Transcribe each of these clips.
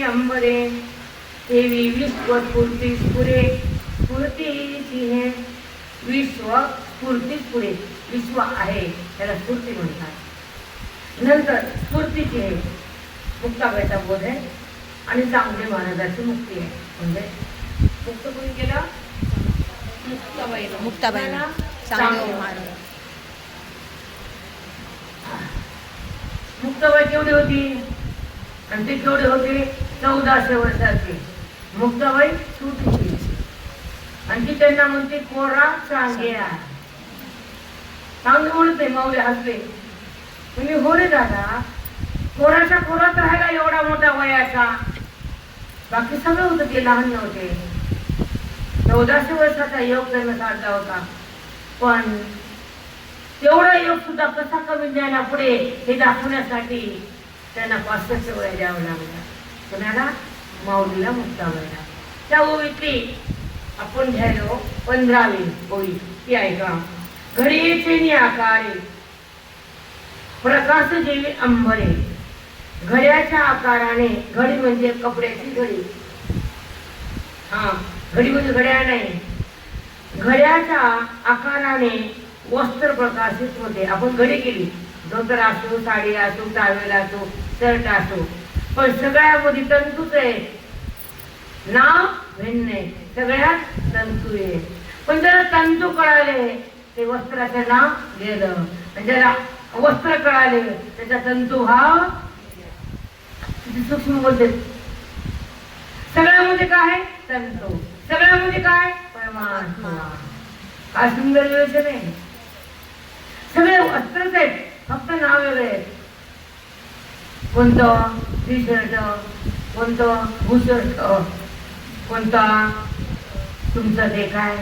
देवी अंबरे देवी विश्व स्फूर्ती पुरे स्फूर्तीची हे विश्व स्फूर्ती पुरे विश्व आहे त्याला स्फूर्ती म्हणतात. नंतर स्फूर्तीची हे मुक्ताबाईचा बोध आहे आणि चांगले महाराजाची मुक्ती आहे. म्हणजे मुक्त कोणी केलं? मुक्ताबाईला मुक्ताबाईला चांगले चांगले महाराज मुक्ताबाई केवढी होती? आणि ते केवढे होते? चौदाशे वर्षाचे. मुक्ताबाई सुटली आणि ती त्यांना म्हणते कोरा चांगेरा चांगले म्हणते माऊली हसले. तुम्ही हो रे दादा कोराचा कोरात राहिला एवढा मोठा वयाचा. बाकी सगळं होतं ते लहान नव्हते चौदाशे वर्षाचा योग त्यांना साधला होता. पण तेवढा योग सुद्धा कसा कमी ज्ञाना पुढे हे दाखवण्यासाठी? त्यांना पासष्ट वय द्यावं लागला. कोणाला? माऊलीला मुक्ताबाईला त्या ओळीतली आपण घ्यायलो पंधरावी ओळी. ती ऐका. घडीचे आकारे. प्रकाश जेवी अंबरे. घड्याच्या आकाराने घडी म्हणजे कपड्याची घडी. हा घडी म्हणजे घड्याळ नाही. घड्याच्या आकाराने वस्त्र प्रकाशित होते. आपण घडी केली. धोतर असो साडी असो टावेल असो शर्ट असो. पण सगळ्यामध्ये तंतूच आहे. नाव भिन्न आहे. सगळ्यात तंतू आहे. पण जरा तंतू कळाले ते वस्त्राचं नाव गेलं. ज्याला वस्त्र कळाले त्याचा तंतू हा सूक्ष्म बोलते. सगळ्यामध्ये काय आहे? तंतू. सगळ्यामध्ये काय? परमात्मा. काय सुंदर योजना. आहे सगळे वस्त्रच आहेत. फक्त नाव वेगळे कोणतं? टी शर्ट कोणतं? भूशर्ट कोणता? तुमचं ते काय?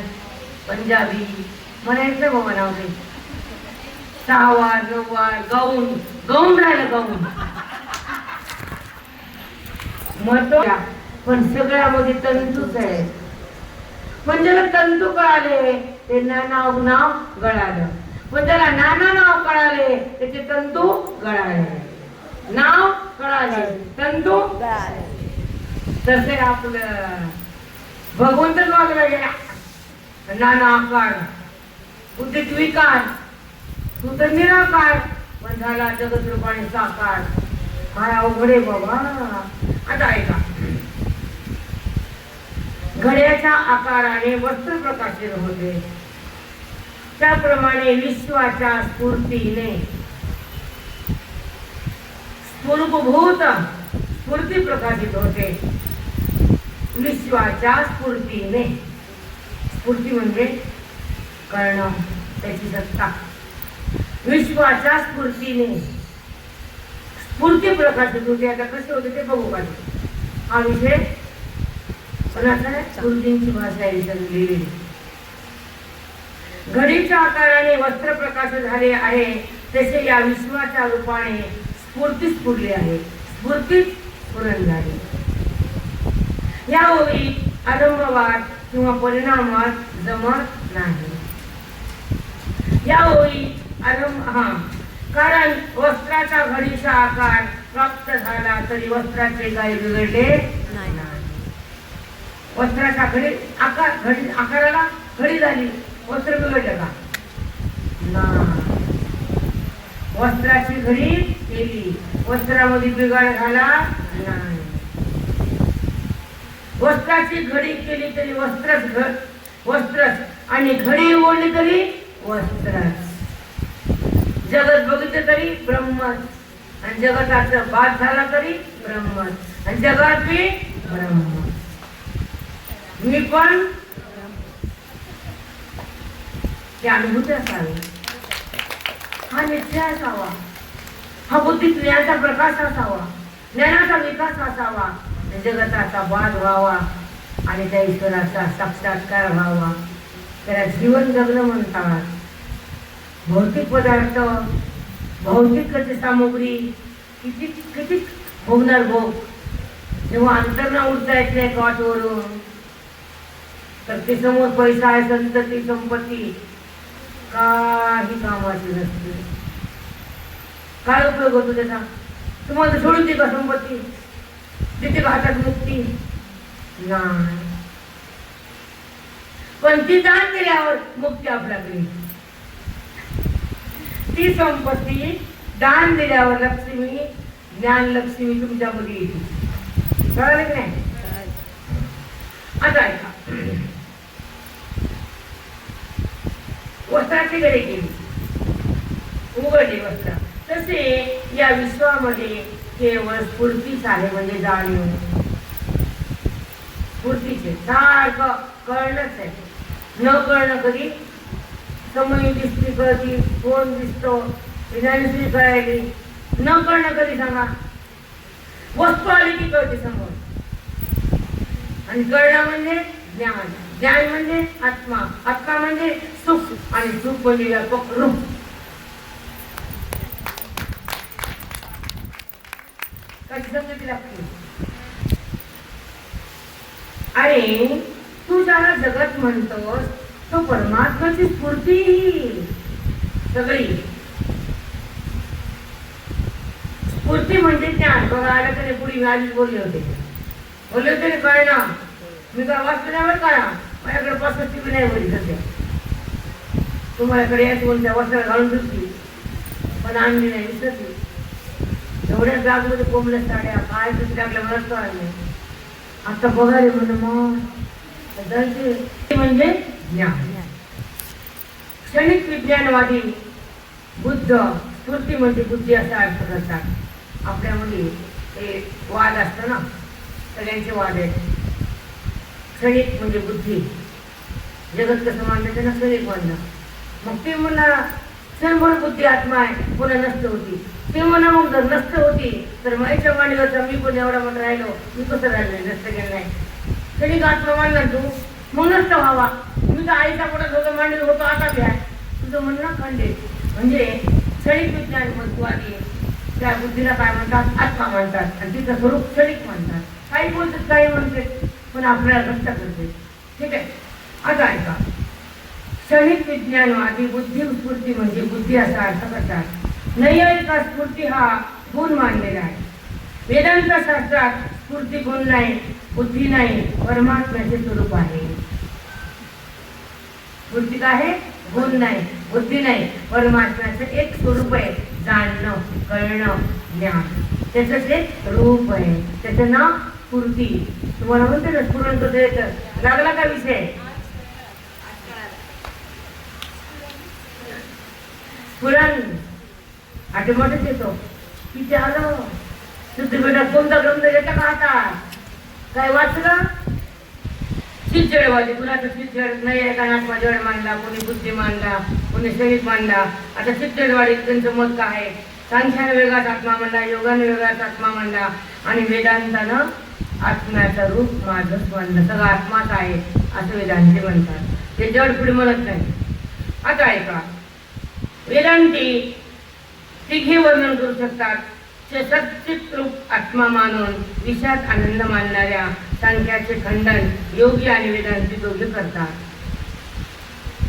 पंजाबी. मला येत बाबा नाव ते. सहावार नऊवार गाऊन गाऊन राहिलं गाऊन मग तो पण सगळ्यामध्ये तंतूच आहे पण ज्याला तंतू कळाले त्यांना नाव नाव गळालं पण त्याला नाना नाव कळाले. त्याचे तंतू गळाले. नाव कळाले. तंतू तसे आपलं भगवंतच वागला गेला नाना आकार. उदित विकार तू तर निराकार. पण झाला जगत रूपाने साकार. काय अवघडे बाबा. आता ऐका. घड्याच्या आकाराने वस्त्र प्रकाशित होते. त्याप्रमाणे विश्वाच्या स्फूर्तीने. स्फूर्तभूत स्फूर्ती प्रकाशित होते. विश्वाच्या स्फूर्तीने. स्फूर्ती म्हणजे कर्ण त्याची सत्ता. विश्वाच्या स्फूर्तीने. स्फूर्ती प्रकाशित होते. आता कसे होते ते बघू का हा विषय पण आता स्फूर्तींची भाषा आहे लिहिलेली घडीच्या आकाराने वस्त्र प्रकाश झाले आहे तसे या विश्वाच्या रूपाने स्फूर्ती स्फुरली आहे स्फूर्तीच स्फुरण झाली. या ओळी आरंभवाद किंवा परिणामात जमत नाही. या ओळी आरंभ हा कारण वस्त्राचा घडीचा आकार प्राप्त झाला तरी वस्त्राचे काही बिघडले नाही. वस्त्राचा घडी आकार घडी आकाराला घडी झाली. वस्त्र बिघडलं का वस्त्राची घडी केली. वस्त्रामध्ये बिघाड झाला? नाही. वस्त्राची घडी केली तरी वस्त्रच घ वस्त्रच. आणि घडी ओढली तरी वस्त्रच. जगत बघितलं तरी ब्रह्मच. आणि जगताचा बाद झाला तरी ब्रह्मच. आणि जगात मी ब्रह्म. मी पण ही अनुभूती असावी. हा निश्चय असावा. हा बुद्धी ज्ञानाचा प्रकाश असावा. ज्ञानाचा विकास असावा. जगताचा वाद व्हावा. आणि त्या ईश्वराचा साक्षात्कार व्हावा. त्याला जीवन जगणं म्हणतात. भौतिक पदार्थ भौतिक कधी सामुग्री किती किती भोगणार भोग जेव्हा अंतरणा उडता येत नाही कॉटवरून तर ते समोर पैसा आहे संतती संपत्ती. काही कामाची नसते. काय उपयोग होतो त्याचा? तुम्हाला सोडून दे का संपत्ती? तिथे घातात मुक्ती? नाही. पण ती दान दिल्यावर मुक्ती आपल्याकडे ती संपत्ती दान दिल्यावर लक्ष्मी ज्ञान लक्ष्मी तुमच्यामध्ये येते कळालं की नाही? आता ऐका गेली उघडली वस्त्र. तसे या विश्वामध्ये केवळ स्फूर्तीच आहे म्हणजे जाणीव स्फूर्तीचे सारखं कळणंच आहे न कळणं कधी? समय दिसती कळती कोण दिसतो विधानश्री कळायली. न कळणं कधी सांगा? वस्तू आली की कळते समोर. आणि कळणं म्हणजे ज्ञान ज्ञान म्हणजे आत्मा आत्मा म्हणजे सुख आणि सुख म्हणजे व्यापक रूप. लागते आणि तू ज्याला जगत म्हणतोस तो परमात्माची स्फूर्ती सगळी. स्फूर्ती म्हणजे ज्ञान बघा आलं तरी पुढे व्याज बोलले होते. बोलले होते ना कळना मी काय वाचल्यावर कळा. माझ्याकडे पासष्टी बी नाही बोलली सध्या. तुम्हालाकडे यायची बोलत्या वस्त्र घालून सुटली पण आणली नाही विसरली. एवढ्या जागमध्ये कोंबल्या साड्या काय दुसरी आपल्या मलाच आले आमचा बघा रे म्हणून मग? बदलते. म्हणजे ज्ञान. क्षणिक विज्ञानवादी बुद्ध स्मृती म्हणजे बुद्धी असा अर्थ करतात. आपल्यामध्ये ते वाद असतं ना. सगळ्यांचे वाद आहेत. क्षणिक म्हणजे बुद्धी. जगत कसं मानलं त्यांना क्षणिक मानलं. मग ते म्हणा क्षणभर बुद्धी आत्मा आहे पुन्हा नष्ट होती. ते म्हणा मग जर नष्ट होती तर माईच्या मांडीवरचा मी पण एवढा म्हणून राहिलो मी कसं राहिलो नष्ट केलं नाही. क्षणिक आत्मा मानला तू मग नष्ट व्हावा. मी तर आईच्या पोटात होतो मांडील होतो आता बी आहे. तुझं म्हणणं खंडे म्हणजे क्षणिक विज्ञान आधी त्या बुद्धीला काय म्हणतात? आत्मा म्हणतात. आणि तिचं स्वरूप क्षणिक म्हणतात. काही बोलतात काही म्हणतात. पण आपल्याला रस्ता करते. ठीक आहे? आता ऐका. क्षणिक विज्ञानवादी बुद्धी स्फूर्ती म्हणजे बुद्धी असा अर्थ करतात. नैयायिका स्फूर्ती हा गुण मानलेला आहे. वेदांत शास्त्रात स्फूर्ती गुण नाही बुद्धी नाही परमात्म्याचे स्वरूप आहे. स्फूर्ती काय आहे गुण नाही बुद्धी नाही परमात्म्याचं एक स्वरूप आहे. जाणणं कळणं ज्ञान. त्याचं ते रूप आहे त्याचं नाव कुर्ती. तुम्हाला म्हणते ना स्टुडंट कसं लागला का विषय? स्फुरण आठवटच येतो. किती आलं. शुद्ध कोणता ग्रंथ येता का आता? काय वाचलं? चिडचिडवादी कुणाचं चिडचिड नाही एकानात्मा जड मांडला कोणी बुद्धी मांडला कोणी शरीर मांडला आता चिडचिडवाडी त्यांचं मत काय आहे? सांख्यानं वेगळाच आत्मा मांडला योगान वेगळाच आत्मा मांडला आणि वेदांतानं आत्म्याचं रूप माझं मांडलं सगळं आत्माच आहे असं वेदांती म्हणतात. ते जड पुढे म्हणत नाही. आता ऐका. वेदांती तिघे वर्णन करू शकतात. सचित रूप आत्मा मानून विषात आनंद मानणाऱ्या सांख्याचे खंडन योगी आणि वेदांती दोघे करतात.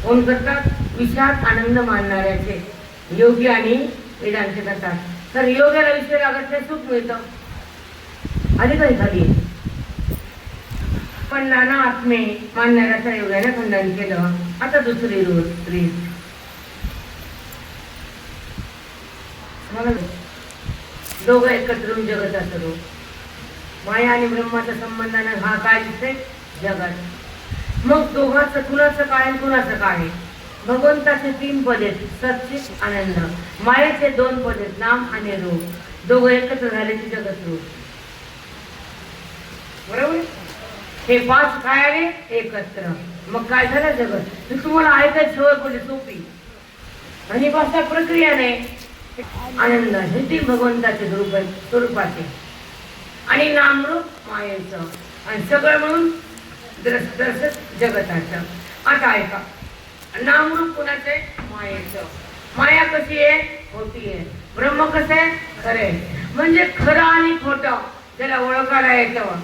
कोण करतात? विषात आनंद मानणाऱ्याचे योगी आणि वेदांती करतात. तर योगाला विषय लागत नाही सुख मिळतं. आधी काही खाली पण नाना आत्मे मानणाऱ्याच्या योगाने खंडन केलं. आता दुसरी रोज रीत दोघं एकत्र येऊन जगत हो. माया आणि ब्रह्माच्या संबंधानं हा काय दिसते जगत. मग दोघांचं कुणाचं काय आणि कुणाचं काय भगवंताचे तीन पद आहेत सचित आनंद. मायाचे दोन पद आहेत नाम आणि रूप. दोघं एकत्र झाले की जगत रूप. बरोबर? हे पाच काय आले एकत्र. मग काय झालं जगत? मी तुम्हाला ऐकायची सवय पडली सोपी आणि पाच प्रक्रिया नाही आनंद हे ते भगवंताचे स्वरूप आहे स्वरूपाचे. आणि नामरूप मायेचं. आणि सगळं म्हणून द्रस दर्शक जगताचं. आता ऐका. नामरूप कुणाचं आहे? मायेचं. माया कशी आहे? खोटी आहे. ब्रह्म कसं आहे? खरे म्हणजे खरं आणि खोटं. ज्याला ओळखायला येतं.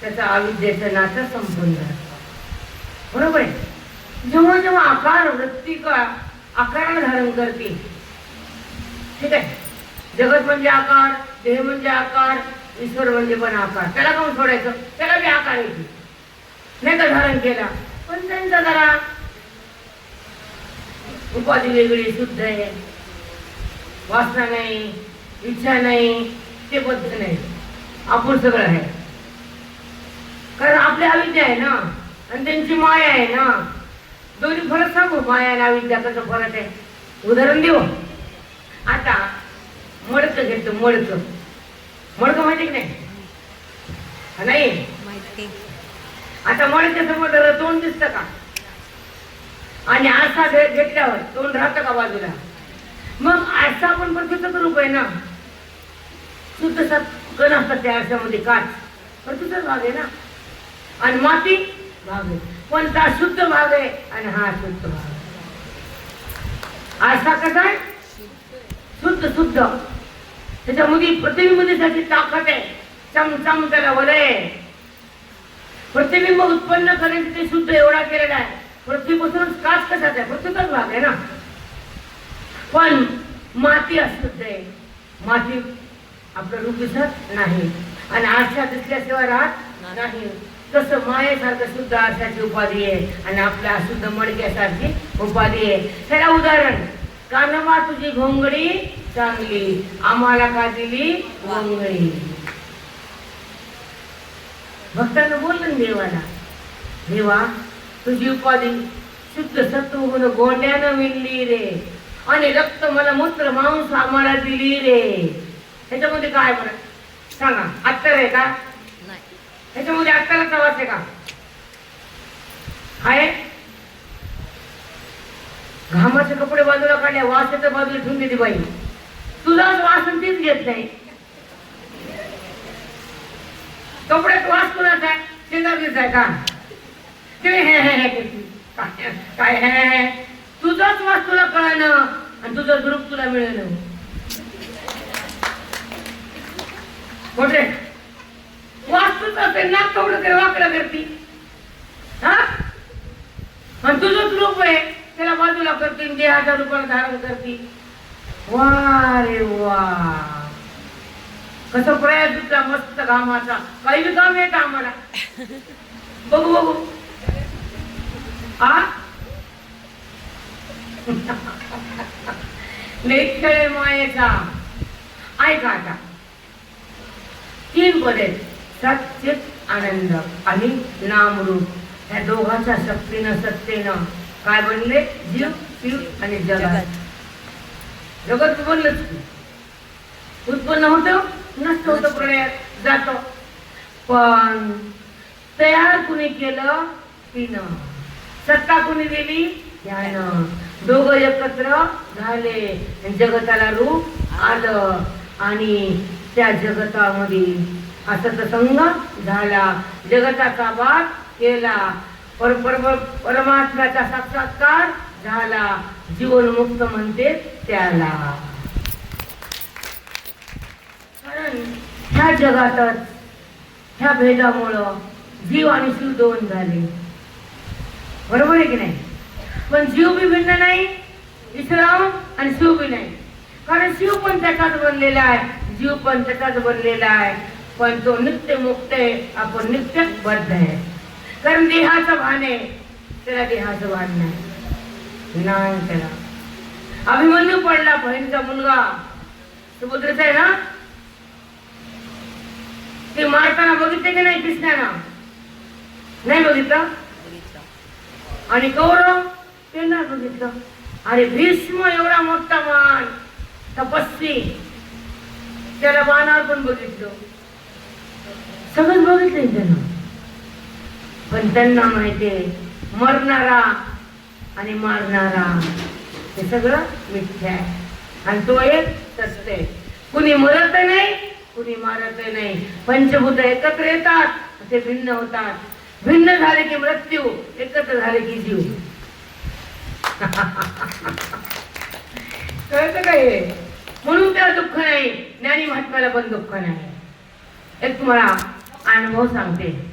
त्याचं अविद्येचं नातं संपून बरोबर आहे? जेव्हा जेव्हा आकार वृत्ती आकार धारण करते ठीक आहे? जगत म्हणजे आकार देह म्हणजे आकार ईश्वर म्हणजे पण आकार. त्याला कोण सोडायचं? त्याला बी आकार येते. नाही का धारण केला? पण त्यांचा जरा उपाधी वेगळी शुद्ध आहे. वासना नाही इच्छा नाही ते पद्धत नाही. आपण सगळं आहे. कारण आपली अविद्या आहे ना आणि त्यांची माया आहे ना दोन्ही फरक सांगू माया आणि अविद्या कसं फरक आहे. उदाहरण देऊ. आता मडकं घेतो मडकं. मडकं माहिती की नाही? नाही. माहिती. आता मडक्या समोर तोंड दिसतं का? आणि आरसा घे- घेतल्यावर तोंड राहतं का बाजूला? मग आरसा पण प्रतीचं रूप आहे ना. शुद्ध सत कण असतात त्या आरशामध्ये काच. प्रतीचाच भाग आहे ना. आणि माती भाग आहे. पण हा शुद्ध भाग आहे आणि हा शुद्ध भाग आहे. आरसा कसा आहे? शुद्ध शुद्ध. त्याच्यामध्ये प्रतिबिंबतेसाठी ताकद आहे. चम चम त्याला वलय आहे. प्रतिबिंब उत्पन्न करायचं ते शुद्ध एवढा केलेला आहे. पृथ्वीपासूनच काच कशाचा आहे? पृथ्वीचाच भाग आहे ना. पण माती अशुद्ध आहे. माती आपलं रूप दिसत नाही. आणि आरशा दिसल्याशिवाय राहत नाही. तसं मायेसारखं शुद्ध आरशाची उपाधी आहे आणि आपल्या अशुद्ध मडक्यासारखी उपाधी आहे. त्याला उदाहरण. कानमा तुझी घोंगडी चांगली आम्हाला का दिली घोंगडी भक्तांना बोललं देवाला. देवा तुझी उपाधी शुद्ध सत्व गुण गोंड्यानं विणली रे. आणि रक्त मला मूत्र मांस आम्हाला दिली रे. ह्याच्यामध्ये काय म्हणा सांगा. आत्ता आहे का? त्याच्यामध्ये अत्तराचा प्रवास आहे का? आहे? घामाचे कपडे बाजूला काढले वासाच्या बाजूला ठेवून देते बाई. तुझाच वासन तीच घेत नाही. कपड्यात वास कुणाचा आहे? शेजारीच आहे का? ते हे हे हे काय हे तुझाच वास तुला कळणं आणि तुझं ग्रुप तुला मिळेल. मोठे वास्तूच असेल नाक कवडं कर वाकडं करती. हा? आणि तुझंच रूप आहे त्याला बाजूला करते दे देहाच्या रूपाला धारण करते. वा रे वा. कसं प्रयास तुझा मस्त कामाचा. काही बी काम येत आम्हाला बघू बघू. आ लेख खेळ मायेचा. ऐका आता. तीन पदे. सचित आनंद आणि नामरूप. या दोघांच्या शक्तीनं सत्तेनं काय बनले? जीव शिव आणि जगत. जगत. बनलंच. उत्पन्न होतं नष्ट होतं प्रलयात जात. पण तयार कुणी केलं? तिनं. सत्ता कुणी दिली? त्यानं दोघं एकत्र झाले. जगताला रूप आलं. आणि त्या जगतामध्ये असत संग झाला. जगताचा वाद केला. पर पर- परमात्म्याचा साक्षात्कार झाला. जीवनमुक्त म्हणते त्याला. कारण ह्या जगातच ह्या भेदामुळं जीव आणि शिव दोन झाले. बरोबर आहे की नाही? पण जीव बी भिन्न नाही विश्राम आणि शिव बी नाही. कारण शिव पण त्याचाच बनलेला आहे जीव पण त्याचाच बनलेला आहे. पण तो नित्य मुक्त आहे आपण नित्य बद्ध आहे. कारण देहाचं भान आहे त्याला देहाचं भान नाही. नाही त्याला अभिमन्यू पडला बहिणीचा मुलगा. सुभद्रेचा आहे ना? ते मारताना बघितले की नाही कृष्णानं नाही बघितलं? आणि कौरव ते नाही बघितलं. अरे भीष्म एवढा मोठा मान तपस्वी त्याला बाणावर पण बघितलं. सगळं बघितलंय त्यांना. पण त्यांना माहितीये मरणारा आणि मारणारा हे सगळं मिथ्या आहे. आणि तो एक सत्य आहे. कुणी मरत नाही कुणी मारत नाही. पंचभूत एकत्र येतात ते भिन्न होतात. भिन्न झाले की मृत्यू एकत्र झाले की जीव. कळतं काय हे? म्हणून त्याला दुःख नाही. ज्ञानी महात्म्याला पण दुःख नाही. एक तुम्हाला अनुभव सांगते.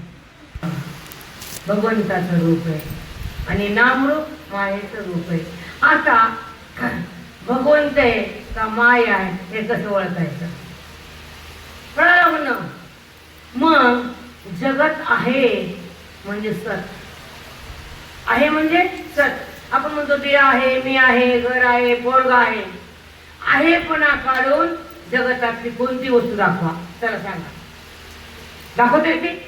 भगवंताचं रूप आहे. आणि नामरूप मायेचं रूप आहे. आता भगवंत आहे का माय आहे हे कसं ओळखायचं? प्रलग्न मग जगत आहे म्हणजे सत. आहे म्हणजे सत. आपण म्हणतो ते आहे मी आहे घर आहे पोरगा आहे. आहे पण काढून जगतातली कोणती वस्तू दाखवा? चला सांगा. दाखवते ती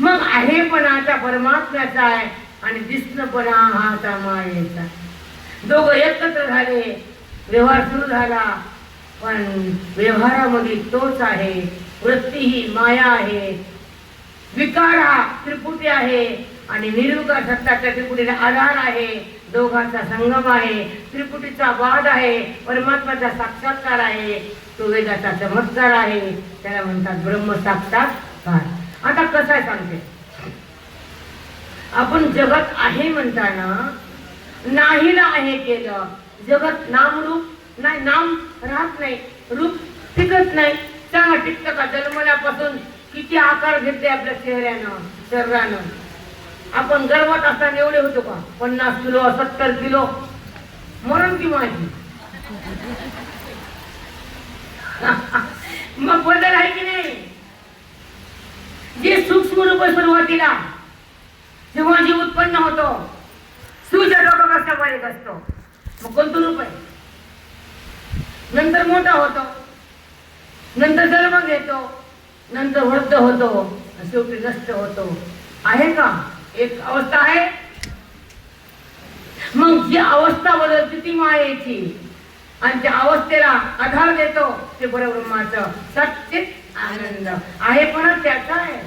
मग आहेपणाचा परमात्म्याचा आहे आणि दिसणंपणा हा आता मायेचा दोघं एकत्र झाले व्यवहार सुरू झाला पण व्यवहारामध्ये तोच आहे वृत्ती ही माया आहे. विकार हा त्रिपुटी आहे आणि निर्विकार सत्ताच्या त्रिपुटीला आधार आहे. दोघांचा संगम आहे त्रिपुटीचा वाद आहे परमात्माचा साक्षात्कार आहे. तो वेदाचा चमत्कार आहे त्याला म्हणतात ब्रह्म साक्षात्कार. आता कसं आहे सांगते? आपण जगत आहे म्हणताना नाहीला आहे केलं. जगत नामरूप नाही नाम राहत नाही रूप टिकत नाही. सांगा टिकतं का जन्मल्यापासून किती आकार घेतले आपल्या चेहऱ्यानं शरीरानं? आपण गर्भात असताना एवढे होतो का? पन्नास किलो सत्तर किलो. मरण की माझी? मग बदल आहे की नाही? जे सूक्ष्म रूप सुरुवातीला जेव्हा जीव उत्पन्न होतो सूर्य डोकं कसं बारीक असतो. मग कोणतं रूप आहे? नंतर मोठा होतो. नंतर जन्म घेतो. नंतर वृद्ध होतो. शेवटी नष्ट होतो. आहे का? एक अवस्था आहे. मग जी अवस्था बदलते ती मायेची. आणि त्या अवस्थेला आधार देतो ते बरोब्रह्माचं सच्चित आनंद. आहे पण त्याचा आहे.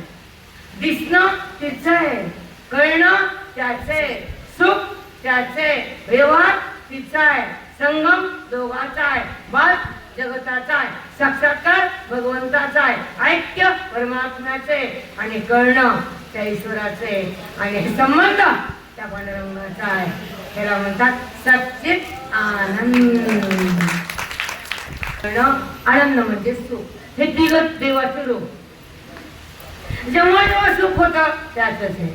दिसणं तिचं आहे. कळणं त्याचे सुख त्याचे व्यवहार तिचा आहे. संगम दोघाचा आहे. बाल जगताचा आहे. साक्षात्कार भगवंताचा आहे. ऐक्य परमात्म्याचे आणि कळणं त्या ईश्वराचे आणि संबंध त्या पांडुरंगाचा आहे. त्याला म्हणतात सचित आनंद. आनंद म्हणजे सुख. हे तिघ देवाचे रूप जेव्हा जेव्हा सुख होतं त्याच आहे.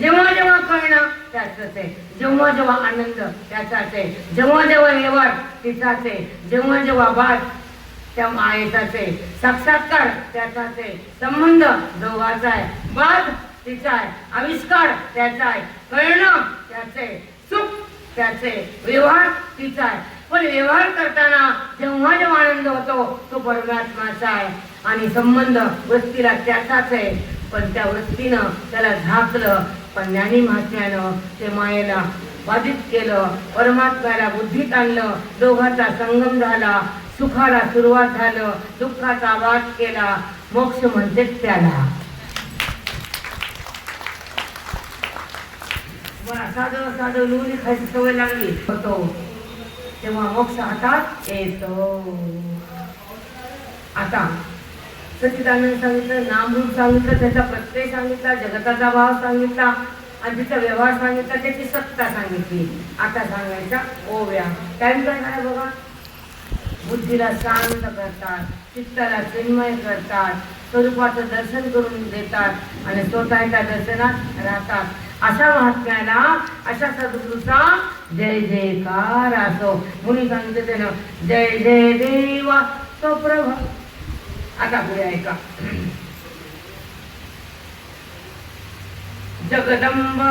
जेव्हा जेव्हा कळणं त्याच आहे. जेव्हा जेव्हा आनंद त्याचाच आहे. जेव्हा जेव्हा व्यवहार तिचाच आहे. जेव्हा जेव्हा बात त्या मायेचाच आहे साक्षात्कार त्याचाच आहे. संबंध दोघाचा आहे. बाद तिचा आहे आविष्कार त्याचा आहे कळणं त्याचे. सुख त्याचे. व्यवहार तिचा आहे पण व्यवहार करताना जेव्हा जेव्हा आनंद होतो तो परमात्माचा आहे आणि संबंध वृत्तीला त्याचाच आहे पण त्या वृत्तीनं त्याला झाकलं पण ज्ञानी महात्म्यानं ते मायेला बाधित केलं परमात्म्याला बुद्धीत आणलं दोघाचा संगम झाला सुखाला सुरुवात झालं दुःखाचा वाद केला मोक्ष म्हणजे त्याला. पण साधं साधं लोणी खायची सवय लागली होतो. तेव्हा मोक्ष हातात येतो. आता सच्चिदानंद सांगितलं नामरूप सांगितलं त्याचा प्रत्यय सांगितला जगताचा भाव सांगितला आणि तिचा व्यवहार सांगितला त्याची सत्ता सांगितली. आता सांगायचा ओव्या. टाइम काय झाला बघा बुद्धीला शांत करतात चित्ताला चिन्मय करतात स्वरूपाचं दर्शन करून देतात आणि स्वतःच्या दर्शनात राहतात. अशा महात्म्याला अशा सद्गुरूचा जय जयकार असो मुनी सांगते त्यानं जय जय देवा तो प्रभ आता पुढे ऐका जगदंब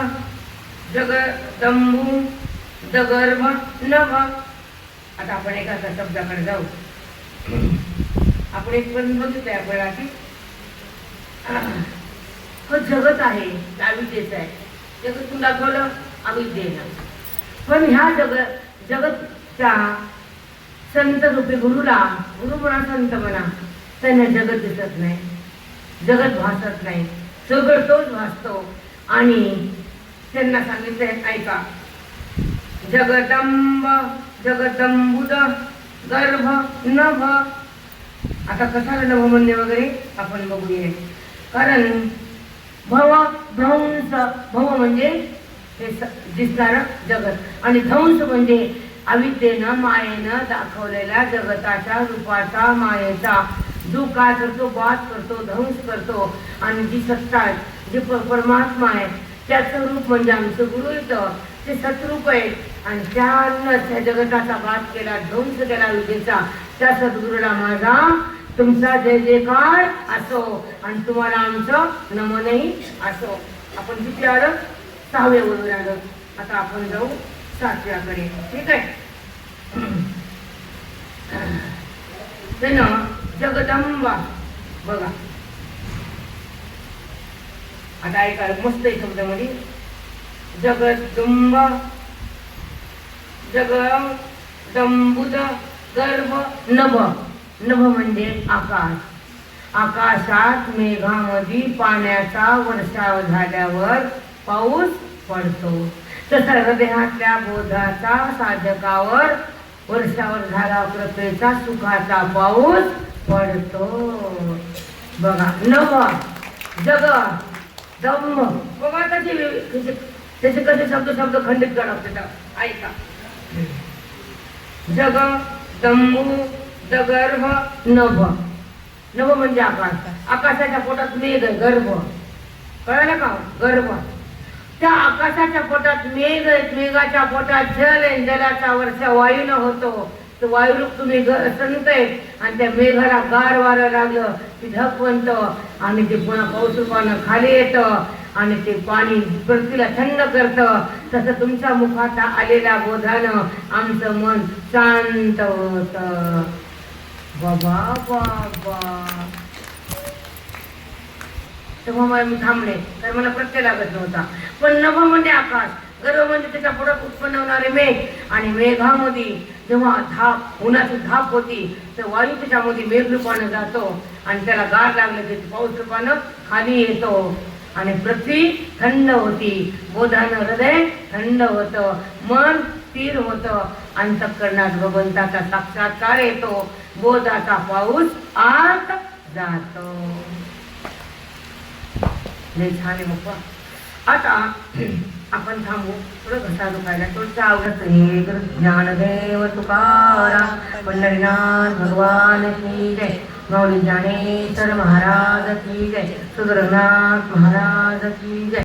जगदंबू जगर्भ नभ आता आपण एका असा शब्दाकडे जाऊ आपण एक पण बघितलंय आपल्याला की हो जगत आहे ते आहे जगतून दाखवलं देणार पण ह्या जग जगतच्या संत रूपी गुरुला गुरु म्हणा संत म्हणा त्यांना जगत दिसत नाही. जगत भासत नाही. सगळं तोच भासतो. आणि त्यांना सांगितलंय ऐका. जगदंब जगदंबुद गर्भ नभ. आता कशाला नभ म्हणणे वगैरे? आपण बघूया. कारण भव ध्वंस भव म्हणजे हे दिसणारं जगत. आणि ध्वंस म्हणजे अविद्येनं मायेनं दाखवलेल्या जगताच्या रूपाचा मायेचा. जो काय करतो बाद करतो ध्वंस करतो. आणि जी सत्ता जे जी परमात्मा आहे त्याचं रूप म्हणजे आमचं गुरु येतं ते सतरूप आहे. आणि त्यानं त्या जगताचा बाद केला ध्वंस केला विद्येचा. त्या सद्गुरूला माझा तुमचा जय जयकार असो. आणि तुम्हाला आमचं नमनही असो. आपण किती आलं? सहाव्या वरून आलं आता आपण जाऊ सातव्याकडे. ठीक आहे? ते ना जगदंबा. बघा. आता ऐका मस्त आहे शब्दामध्ये. जगदुंब. जग गर्भ नभ. नभ म्हणजे आकाश. आकाशात मेघामध्ये पाण्याचा वर्षाव झाल्यावर पाऊस पडतो. तसा हृदयातल्या बोधाचा साधकावर वर्षावर झाला कृपेचा सुखाचा पाऊस पडतो. बघा नभ जग दंभ बघा त्याचे त्याचे- कसे शब्द शब्द खंडित करा त्याचा. ऐका. जग गर्भ दगर्भ नभ. नभ म्हणजे आकाश. आकाशाच्या पोटात मेघ आहे गर्भ. कळलं का? गर्भ. त्या आकाशाच्या पोटात मेघ आहे मेघाच्या पोटात जल आहे. जलाचा वर्षा वायून होतो. वायुरूप तुम्ही संत आहे आणि त्या मेघाला गार वारं लागलं. की धकवंत आणि ते पुन्हा पाऊस रूपानं खाली येतं. आणि ते पाणी पृथ्वीला थंड करतं. तसं तुमच्या मुखात आलेल्या बोधानं आमचं मन शांत होतं. बाबा वा तेव्हा मला मी थांबले तर मला प्रत्यय लागत नव्हता. पण नभ म्हणजे आकाश गर्व म्हणजे त्याच्या पुढे उत्पन्न होणारे मेघ आणि मेघामध्ये जेव्हा धाप उन्हाची धाप होती तर वायू त्याच्यामध्ये मेघ रूपानं जातो आणि त्याला गार लागले की पाऊस रूपानं खाली येतो. आणि पृथ्वी थंड होती बोधानं हृदय थंड होतं मन स्थिर होतं. अंतकरणात भगवंताचा साक्षात्कार येतो. बोधाचा पाऊस आत जातो. छान बाप्पा. आता आपण थांबू. थोडं घसा दुखायला थोडं आवडत हे ज्ञानदेव तुकारा पंढरीनाथ भगवान की जय. गौरी ज्ञानेश्वर महाराज की जय. सुंदरनाथ महाराज की जय.